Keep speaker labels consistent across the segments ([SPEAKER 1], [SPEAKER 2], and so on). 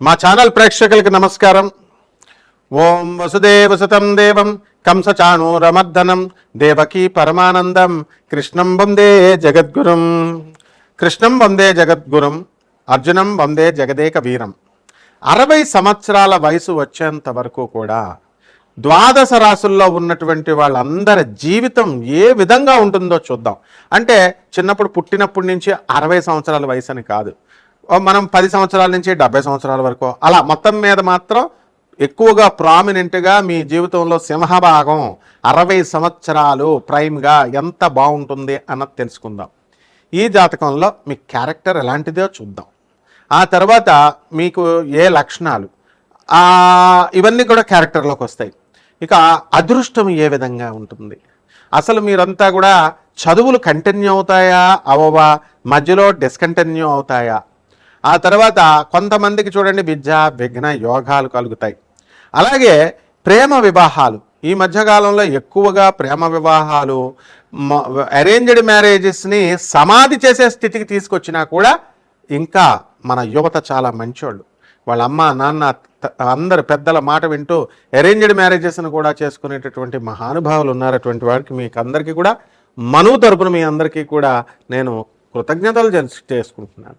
[SPEAKER 1] మా ఛానల్ ప్రేక్షకులకి నమస్కారం. ఓం వసుదేవ సుతం దేవం కంసచాణూరమర్దనం దేవకీ పరమానందం కృష్ణం వందే జగద్గురం. కృష్ణం వందే జగద్గురం అర్జునం వందే జగదేక వీరం అరవై సంవత్సరాల వయసు వచ్చేంత వరకు కూడా ద్వాదశ రాసుల్లో ఉన్నటువంటి వాళ్ళందరి జీవితం ఏ విధంగా ఉంటుందో చూద్దాం. అంటే చిన్నప్పుడు పుట్టినప్పటి నుంచి అరవై సంవత్సరాల వయసు అని కాదు. మనం పది సంవత్సరాల నుంచి డెబ్బై సంవత్సరాల వరకు. అలా మొత్తం మీద మాత్రం ఎక్కువగా ప్రామినెంట్గా మీ జీవితంలో సింహభాగం అరవై సంవత్సరాలు ప్రైమ్గా ఎంత బాగుంటుంది అన్నది తెలుసుకుందాం. ఈ జాతకంలో మీ క్యారెక్టర్ ఎలాంటిదో చూద్దాం. ఆ తర్వాత మీకు ఏ లక్షణాలు? ఇవన్నీ కూడా క్యారెక్టర్లోకి వస్తాయి. ఇక అదృష్టం ఏ విధంగా ఉంటుంది? అసలు మీరంతా కూడా చదువులు కంటిన్యూ అవుతాయా? అవవా మధ్యలో డిస్కంటిన్యూ అవుతాయా? ఆ తర్వాత కొంతమందికి చూడండి విద్య విఘ్న యోగాలు కలుగుతాయి. అలాగే ప్రేమ వివాహాలు. ఈ మధ్యకాలంలో ఎక్కువగా ప్రేమ వివాహాలు అరేంజ్డ్ మ్యారేజెస్ని సమాధి చేసే స్థితికి తీసుకొచ్చినా కూడా ఇంకా మన యువత చాలా మంచోళ్ళు. వాళ్ళ అమ్మ నాన్న అందరు పెద్దల మాట వింటూ అరేంజ్డ్ మ్యారేజెస్ను కూడా చేసుకునేటటువంటి మహానుభావులు ఉన్నారటువంటి వారికి మీకు అందరికీ కూడా మనువు తరపున మీ అందరికీ కూడా నేను కృతజ్ఞతలు చేసుకుంటున్నాను.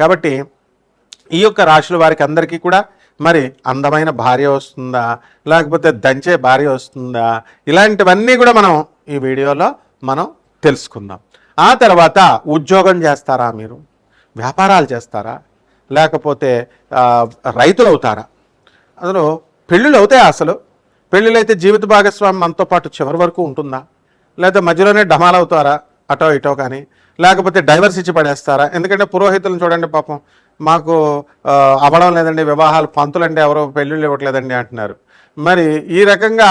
[SPEAKER 1] కాబట్టి ఈ యొక్క రాశుల వారికి అందరికీ కూడా మరి అందమైన భార్య వస్తుందా? లేకపోతే దంచే భార్య వస్తుందా? ఇలాంటివన్నీ కూడా మనం ఈ వీడియోలో మనం తెలుసుకుందాం. ఆ తర్వాత ఉద్యోగం చేస్తారా మీరు? వ్యాపారాలు చేస్తారా? లేకపోతే రైతులు అవుతారా అసలు పెళ్ళిళ్ళు అవుతాయి అసలు? పెళ్ళిళ్ళైతే జీవిత భాగస్వామి మనతో పాటు చివరి వరకు ఉంటుందా? లేదా మధ్యలోనే డమాలవుతారా అటో ఇటో కానీ లేకపోతే డైవర్స్ ఇచ్చి పడేస్తారా? ఎందుకంటే పురోహితులను చూడండి పాపం మాకు అవ్వడం లేదండి వివాహాలు పంతులు అంటే ఎవరో పెళ్ళిళ్ళు ఇవ్వట్లేదండి అంటున్నారు. మరి ఈ రకంగా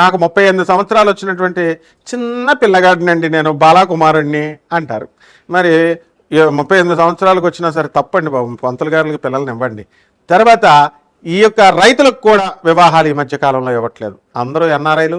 [SPEAKER 1] నాకు ముప్పై ఎనిమిది సంవత్సరాలు వచ్చినటువంటి చిన్న పిల్లగాడినండి నేను బాలాకుమారుణ్ణి అంటారు. మరి ఈ ముప్పై ఎనిమిది సంవత్సరాలకు వచ్చినా సరే తప్పండి బాబు పంతులు గారికి పిల్లల్ని ఇవ్వండి. తర్వాత ఈ యొక్క రైతులకు కూడా వివాహాలు ఈ మధ్య కాలంలో ఇవ్వట్లేదు. అందరూ ఎన్ఆర్ఐలు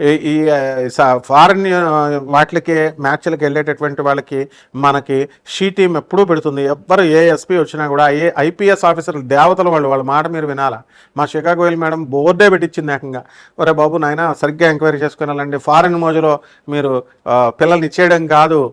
[SPEAKER 1] ఈ- ఈ ఫారిన్ వాటికి మ్యాచ్లకి వెళ్ళేటటువంటి వాళ్ళకి మనకి షీ టీం ఎప్పుడూ పెడుతుంది. ఎవ్వరు ఏ ఎస్పీ వచ్చినా కూడా ఏ ఐపీఎస్ ఆఫీసర్లు దేవతలు వాళ్ళు వాళ్ళ మాట మీరు వినాలా? మా షికాగో వెళ్ళి మేడం బోర్డే పెట్టించింది ఏకంగా. ఒరే బాబు నాయన సరిగ్గా ఎంక్వైరీ చేసుకుని ఫారిన్ మోజులో మీరు పిల్లల్ని ఇచ్చేయడం కాదు.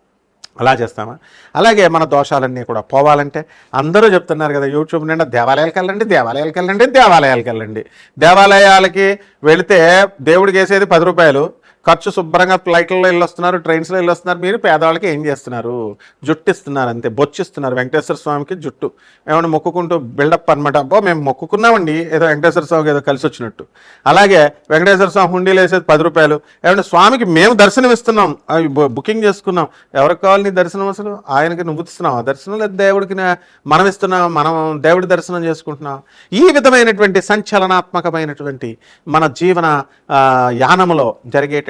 [SPEAKER 1] అలా చేస్తామా? అలాగే మన దోషాలన్నీ కూడా పోవాలంటే అందరూ చెప్తున్నారు కదా యూట్యూబ్ నిండా దేవాలయాలకు వెళ్ళండి దేవాలయాలకు వెళ్ళండి దేవాలయాలకు వెళ్ళండి. దేవాలయాలకి వెళితే దేవుడికి వేసేది పది రూపాయలు ఖర్చు శుభ్రంగా ఫ్లైట్లలో వెళ్ళొస్తున్నారు ట్రైన్స్లో వెళ్ళొస్తున్నారు మీరు పేదవాళ్ళకి ఏం చేస్తున్నారు? జుట్టు ఇస్తున్నారు అంతే బొచ్చిస్తున్నారు. వెంకటేశ్వర స్వామికి జుట్టు. ఏమైనా మొక్కుకుంటూ బిల్డప్ అనమాట అబ్బో మేము మొక్కుకున్నామండి. ఏదో వెంకటేశ్వర స్వామికి ఏదో కలిసి వచ్చినట్టు. అలాగే వెంకటేశ్వర స్వామి హుండీలు వేసేది పది రూపాయలు. ఏమంటే స్వామికి మేము దర్శనం ఇస్తున్నాం అవి బుకింగ్ చేసుకున్నాం. ఎవరికి కావాలి నీ దర్శనం అసలు? ఆయనకి నువ్వు ఇస్తున్నావు? ఆ దర్శనం లేదు దేవుడికి మనం ఇస్తున్నాం మనం దేవుడి దర్శనం చేసుకుంటున్నాం ఈ విధమైనటువంటి సంచలనాత్మకమైనటువంటి మన జీవన యానములో జరిగేట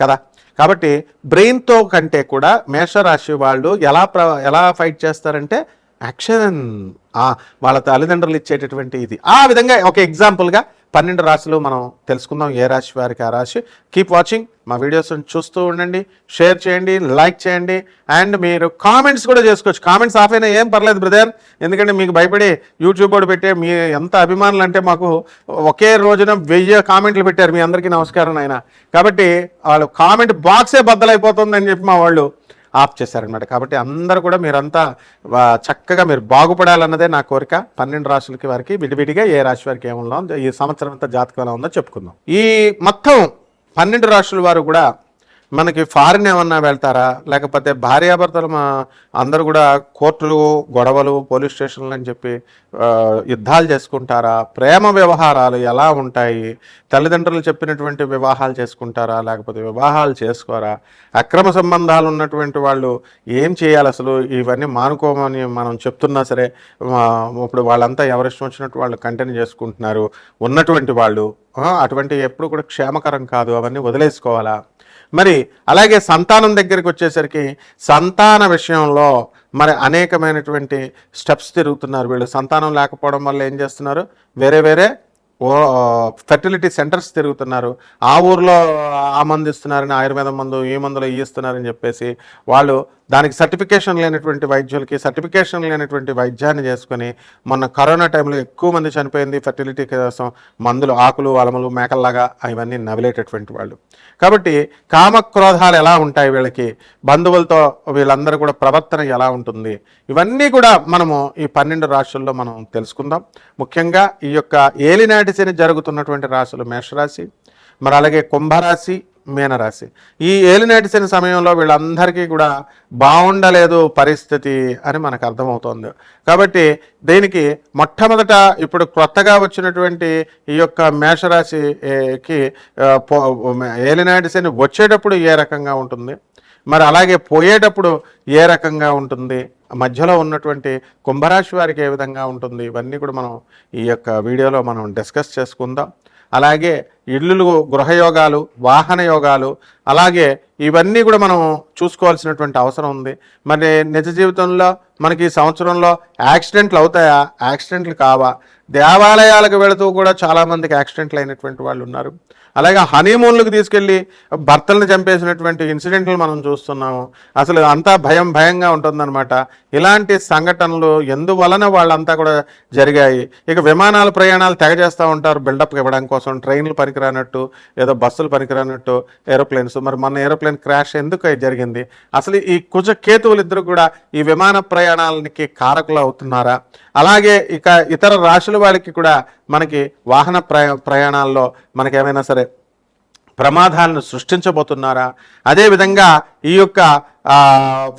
[SPEAKER 1] కదా? కాబట్టి బ్రెయిన్తో కంటే కూడా మేషరాశి వాళ్ళు ఎలా ప్ర ఎలా ఫైట్ చేస్తారంటే యాక్షన్ వాళ్ళ తల్లిదండ్రులు ఇచ్చేటటువంటి ఇది. ఆ విధంగా ఒక ఎగ్జాంపుల్గా పన్నెండు రాశులు మనం తెలుసుకుందాం. ఏ రాశి వారికి ఆ రాశి? కీప్ వాచింగ్ మా వీడియోస్ చూస్తూ ఉండండి. షేర్ చేయండి లైక్ చేయండి అండ్ మీరు కామెంట్స్ కూడా చేసుకోవచ్చు. కామెంట్స్ ఆఫ్ అయినా ఏం పర్లేదు బ్రదర్ ఎందుకంటే మీకు భయపడి యూట్యూబ్ కూడా పెట్టే మీ ఎంత అభిమానులు అంటే మాకు ఒకే రోజున వెయ్యి కామెంట్లు పెట్టారు. మీ అందరికీ నమస్కారం ఆయన కాబట్టి వాళ్ళు కామెంట్ బాక్సే బద్దలైపోతుందని చెప్పి మా వాళ్ళు ఆఫ్ చేశారనమాట కాబట్టి అందరూ కూడా మీరంతా చక్కగా మీరు బాగుపడాలన్నదే నా కోరిక. పన్నెండు రాశులకి వారికి విడివిడిగా ఏ రాశి వారికి ఏముందో ఈ సంవత్సరం అంతా జాతకం ఎలా ఉందో చెప్పుకుందాం. ఈ మొత్తం పన్నెండు రాశుల వారు కూడా మనకి ఫారిన్ ఏమన్నా వెళ్తారా? లేకపోతే భార్యాభర్తలు మా అందరు కూడా కోర్టులు గొడవలు పోలీస్ స్టేషన్లు అని చెప్పి యుద్ధాలు చేసుకుంటారా? ప్రేమ వ్యవహారాలు ఎలా ఉంటాయి? తల్లిదండ్రులు చెప్పినటువంటి వివాహాలు చేసుకుంటారా? లేకపోతే వివాహాలు చేసుకోరా? అక్రమ సంబంధాలు ఉన్నటువంటి వాళ్ళు ఏం చేయాలి అసలు? ఇవన్నీ మానుకోమని మనం చెప్తున్నా సరే ఇప్పుడు వాళ్ళంతా ఎవరిష్టం వచ్చినట్టు వాళ్ళు కంటిన్యూ చేసుకుంటున్నారు. ఉన్నటువంటి వాళ్ళు అటువంటి ఎప్పుడు కూడా క్షేమకరం కాదు అవన్నీ వదిలేసుకోవాలా? మరి అలాగే సంతానం దగ్గరికి వచ్చేసరికి సంతాన విషయంలో మరి అనేకమైనటువంటి స్టెప్స్ తిరుగుతున్నారు వీళ్ళు. సంతానం లేకపోవడం వల్ల ఏం చేస్తున్నారు? వేరే వేరే ఓ ఫెర్టిలిటీ సెంటర్స్ తిరుగుతున్నారు. ఆ ఊర్లో ఆ మందు ఇస్తున్నారని ఆయుర్వేదం మందు ఈ మందులు ఇవి ఇస్తున్నారని చెప్పేసి వాళ్ళు దానికి సర్టిఫికేషన్ లేనటువంటి వైద్యులకి సర్టిఫికేషన్ లేనటువంటి వైద్యాన్ని చేసుకొని మొన్న కరోనా టైంలో ఎక్కువ మంది చనిపోయింది ఫెర్టిలిటీ కోసం మందులు ఆకులు అలములు మేకల్లాగా ఇవన్నీ నవిలేటటువంటి వాళ్ళు. కాబట్టి కామక్రోధాలు ఎలా ఉంటాయి వీళ్ళకి? బంధువులతో వీళ్ళందరూ కూడా ప్రవర్తన ఎలా ఉంటుంది? ఇవన్నీ కూడా మనము ఈ పన్నెండు రాశుల్లో మనం తెలుసుకుందాం. ముఖ్యంగా ఈ యొక్క ఏలినాటి శని జరుగుతున్నటువంటి రాశులు మేషరాశి మరి అలాగే కుంభరాశి మీనరాశి. ఈ ఏలినాటి సమయంలో వీళ్ళందరికీ కూడా బాగుండలేదు పరిస్థితి అని మనకు అర్థమవుతోంది. కాబట్టి దీనికి మొట్టమొదట ఇప్పుడు కొత్తగా వచ్చినటువంటి ఈ యొక్క మేషరాశికి ఆ, వచ్చేటప్పుడు ఏ రకంగా ఉంటుంది? మరి అలాగే పోయేటప్పుడు ఏ రకంగా ఉంటుంది? మధ్యలో ఉన్నటువంటి కుంభరాశి వారికి ఏ విధంగా ఉంటుంది? ఇవన్నీ కూడా మనం ఈ యొక్క వీడియోలో మనం డిస్కస్ చేసుకుందాం. అలాగే ఇల్లులు గృహయోగాలు వాహన యోగాలు అలాగే ఇవన్నీ కూడా మనం చూసుకోవాల్సినటువంటి అవసరం ఉంది. మరి నిజ జీవితంలో మనకి ఈ సంవత్సరంలో యాక్సిడెంట్లు అవుతాయా? యాక్సిడెంట్లు కావా? దేవాలయాలకు వెళుతూ కూడా చాలామందికి యాక్సిడెంట్లు అయినటువంటి వాళ్ళు ఉన్నారు. అలాగే హనీమూన్లకు తీసుకెళ్ళి భర్తలను చంపేసినటువంటి ఇన్సిడెంట్లు మనం చూస్తున్నాము. అసలు అంతా భయం భయంగా ఉంటుందన్నమాట. ఇలాంటి సంఘటనలు ఎందువలన వాళ్ళంతా కూడా జరిగాయి? ఇక విమానాల ప్రయాణాలు తెగ చేస్తూ ఉంటారు. బిల్డప్ ఇవ్వడం కోసం ట్రైన్లు పనికిరానట్టు ఏదో బస్సులు పనికిరానట్టు ఏరోప్లేన్స్. మరి మన ఏరోప్లేన్ క్రాష్ ఎందుకు జరిగింది? అసలు ఈ కుజ కేతువులు ఇద్దరు కూడా ఈ విమాన ప్రయాణాలకి కారకులు అవుతున్నారా? అలాగే ఇక ఇతర రాశులు వాళ్ళకి కూడా మనకి వాహన ప్రయా ప్రయాణాల్లో మనకి ఏమైనా సరే ప్రమాదాలను సృష్టించబోతున్నారా? అదేవిధంగా ఈ యొక్క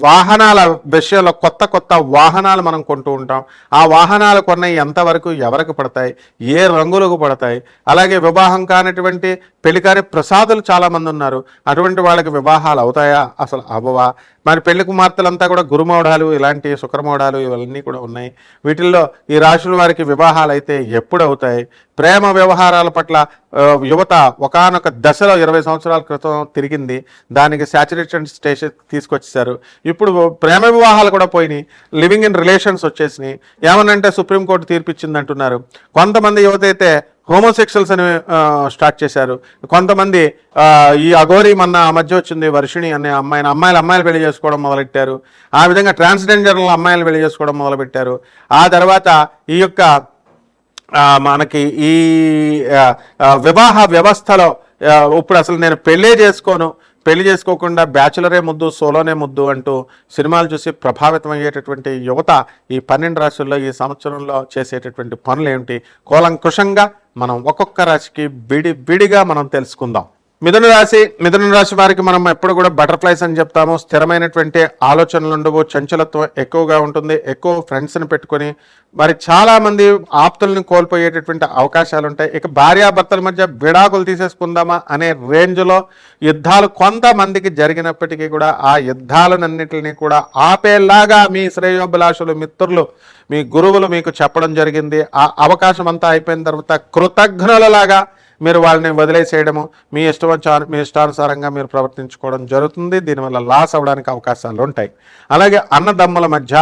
[SPEAKER 1] వాహనాల విషయంలో కొత్త కొత్త వాహనాలు మనం కొంటూ ఉంటాం. ఆ వాహనాలు కొన్నవి ఎంతవరకు ఎవరికి పడతాయి? ఏ రంగులకు పడతాయి? అలాగే వివాహం కానటువంటి పెళ్ళికారి ప్రసాదులు చాలామంది ఉన్నారు. అటువంటి వాళ్ళకి వివాహాలు అవుతాయా? అసలు అవ్వవా? మరి పెళ్ళి కుమార్తెలంతా కూడా గురుమౌఢాలు ఇలాంటి శుక్రమౌఢాలు ఇవన్నీ కూడా ఉన్నాయి. వీటిల్లో ఈ రాశుల వారికి వివాహాలు అయితే ఎప్పుడు అవుతాయి? ప్రేమ వ్యవహారాల పట్ల యువత ఒకానొక దశలో ఇరవై సంవత్సరాల క్రితం తిరిగింది. దానికి సాచురేషన్ స్టేషన్ తీసుకొచ్చేసారు ఇప్పుడు ప్రేమ వివాహాలు కూడా పోయినాయి. లివింగ్ ఇన్ రిలేషన్స్ వచ్చేసినాయి. ఏమనంటే సుప్రీంకోర్టు తీర్పిచ్చింది అంటున్నారు కొంతమంది యువత అయితే హోమోసెక్షువల్స్ అని స్టార్ట్ చేశారు. కొంతమంది ఈ అఘోరి మొన్న ఆ మధ్య వచ్చింది వర్షిణి అనే అమ్మాయిని అమ్మాయిలు అమ్మాయిలు పెళ్ళి చేసుకోవడం మొదలెట్టారు. ఆ విధంగా ట్రాన్స్జెండర్లు అమ్మాయిలు పెళ్ళి చేసుకోవడం మొదలుపెట్టారు. ఆ తర్వాత ఈ యొక్క మనకి ఈ వివాహ వ్యవస్థలో ఇప్పుడు అసలు నేను పెళ్ళే చేసుకోను పెళ్ళి చేసుకోకుండా బ్యాచులరే ముద్దు సోలోనే ముద్దు అంటూ సినిమాలు చూసి ప్రభావితం అయ్యేటటువంటి యువత ఈ పన్నెండు రాశుల్లో ఈ సంవత్సరంలో చేసేటటువంటి పనులు ఏమిటి కూలంకుషంగా మనం ఒక్కొక్క రాశికి బిడి బిడిగా మనం తెలుసుకుందాం. మిథున రాశి మిథున రాశి వారికి మనం ఎప్పుడు కూడా బటర్ఫ్లైస్ అని చెప్తాము. స్థిరమైనటువంటి ఆలోచనలు ఉండవు చంచలత్వం ఎక్కువగా ఉంటుంది ఎక్కువ ఫ్రెండ్స్ని పెట్టుకొని మరి చాలామంది ఆప్తుల్ని కోల్పోయేటటువంటి అవకాశాలు ఉంటాయి. ఇక భార్యాభర్తల మధ్య విడాకులు తీసేసుకుందామా అనే రేంజ్లో యుద్ధాలు కొంతమందికి జరిగినప్పటికీ కూడా ఆ యుద్ధాలన్నింటినీ కూడా ఆపేలాగా మీ శ్రేయోభిలాషులు మిత్రులు మీ గురువులు మీకు చెప్పడం జరిగింది. ఆ అవకాశం అంతా అయిపోయిన తర్వాత కృతజ్ఞులలాగా మీరు వాళ్ళని వదిలేసేయడము మీ ఇష్టం మీ ఇష్టానుసారంగా మీరు ప్రవర్తించుకోవడం జరుగుతుంది. దీనివల్ల లాస్ అవ్వడానికి అవకాశాలు ఉంటాయి. అలాగే అన్నదమ్ముల మధ్య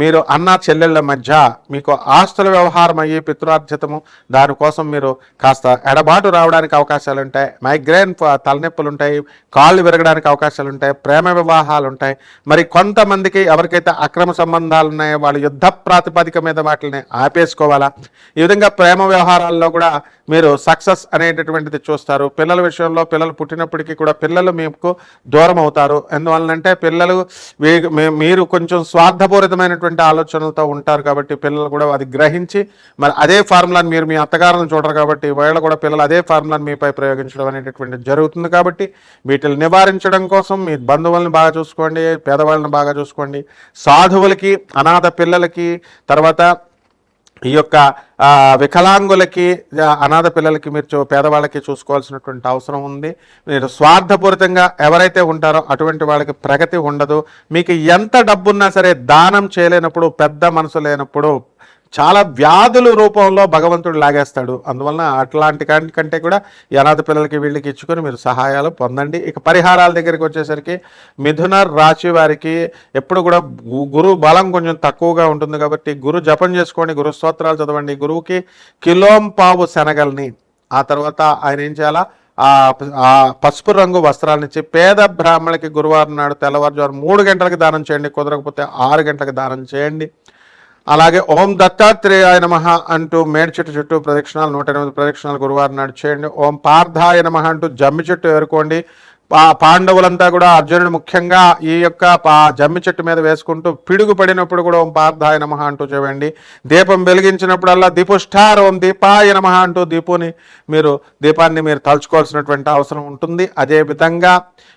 [SPEAKER 1] మీరు అన్న చెల్లెళ్ళ మధ్య మీకు ఆస్తుల వ్యవహారం అయ్యే పితృార్జితము దానికోసం మీరు కాస్త ఎడబాటు రావడానికి అవకాశాలు ఉంటాయి. మైగ్రేన్ తలనొప్పులు ఉంటాయి కాళ్ళు విరగడానికి అవకాశాలు ఉంటాయి ప్రేమ వివాహాలు ఉంటాయి. మరి కొంతమందికి ఎవరికైతే అక్రమ సంబంధాలు ఉన్నాయో వాళ్ళు యుద్ధ ప్రాతిపదిక మీద వాటిని ఆపేసుకోవాలా? ఈ విధంగా ప్రేమ వ్యవహారాల్లో కూడా మీరు సక్సెస్ అనేటటువంటిది చూస్తారు. పిల్లల విషయంలో పిల్లలు పుట్టినప్పటికీ కూడా పిల్లలు మీకు దూరం అవుతారు. ఎందువలనంటే పిల్లలు మీరు కొంచెం స్వార్థపూరితమైనటువంటి ఆలోచనలతో ఉంటారు కాబట్టి పిల్లలు కూడా అది గ్రహించి మరి అదే ఫార్ములాని మీరు మీ అత్తగారులను చూడరు కాబట్టి వీళ్ళు కూడా పిల్లలు అదే ఫార్ములాని మీపై ప్రయోగించడం అనేటటువంటిది జరుగుతుంది కాబట్టి వీటిని నివారించడం కోసం మీ బంధువులను బాగా చూసుకోండి పేదవాళ్ళని బాగా చూసుకోండి. సాధువులకి అనాథ పిల్లలకి తర్వాత ఈ యొక్క వికలాంగులకి అనాథ పిల్లలకి మీరు పేదవాళ్ళకి చూసుకోవాల్సినటువంటి అవసరం ఉంది. మీరు స్వార్థపూరితంగా ఎవరైతే ఉంటారో అటువంటి వాళ్ళకి ప్రగతి ఉండదు. మీకు ఎంత డబ్బున్నా సరే దానం చేయలేనప్పుడు పెద్ద మనసు లేనప్పుడు చాలా వ్యాధుల రూపంలో భగవంతుడు లాగేస్తాడు. అందువలన అట్లాంటి కంటే కూడా ఈ అనాథ పిల్లలకి వీళ్ళకి ఇచ్చుకొని మీరు సహాయాలు పొందండి. ఇక పరిహారాల దగ్గరికి వచ్చేసరికి మిథున రాశి వారికి ఎప్పుడు కూడా గురువు గురు బలం కొంచెం తక్కువగా ఉంటుంది కాబట్టి గురు జపం చేసుకోండి గురు స్తోత్రాలు చదవండి. గురువుకి కిలోం పావు శనగల్ని. ఆ తర్వాత ఆయన ఏం చేయాలా? ఆ పసుపు రంగు వస్త్రాలనిచ్చి పేద బ్రాహ్మణులకి గురువారం నాడు తెల్లవారుజాము మూడు గంటలకు దానం చేయండి. కుదరకపోతే ఆరు గంటలకు దానం చేయండి. అలాగే ఓం దత్తాత్రేయాయ నమ అంటూ మేడి చెట్టు చుట్టూ ప్రదక్షిణాలు నూట ఎనిమిది ప్రదక్షిణాలు గురువారం నాడు చేయండి. ఓం పార్థాయ నమ అంటూ జమ్మి చెట్టు ఏరుకోండి. పాండవులంతా కూడా అర్జునుడు ముఖ్యంగా ఈ యొక్క పా జమ్మి చెట్టు మీద వేసుకుంటూ పిడుగు పడినప్పుడు కూడా ఓం పార్థాయ నమ అంటూ చూడండి దీపం వెలిగించినప్పుడల్లా దీపుష్ఠార్ ఓం దీపాయ నమ అంటూ దీపుని మీరు దీపాన్ని మీరు తలుచుకోవాల్సినటువంటి అవసరం ఉంటుంది. అదే విధంగా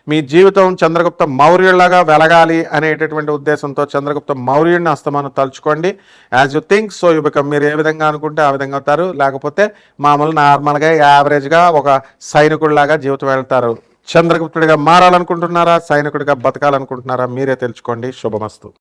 [SPEAKER 1] మీ జీవితం చంద్రగుప్త మౌర్యులాగా వెలగాలి అనేటటువంటి ఉద్దేశంతో చంద్రగుప్త మౌర్యుడిని అస్తమానం తలుచుకోండి. As you think so you become మీరు ఏ విధంగా అనుకుంటే ఆ విధంగా అవుతారు. లేకపోతే మామూలు నార్మల్గా యావరేజ్గా ఒక సైనికుడిలాగా జీవితం వెళ్తారు. చంద్రగుప్తుడిగా మారాలనుకుంటున్నారా? సైనికుడిగా బతకాలనుకుంటున్నారా? మీరే తెలుసుకోండి. శుభమస్తు.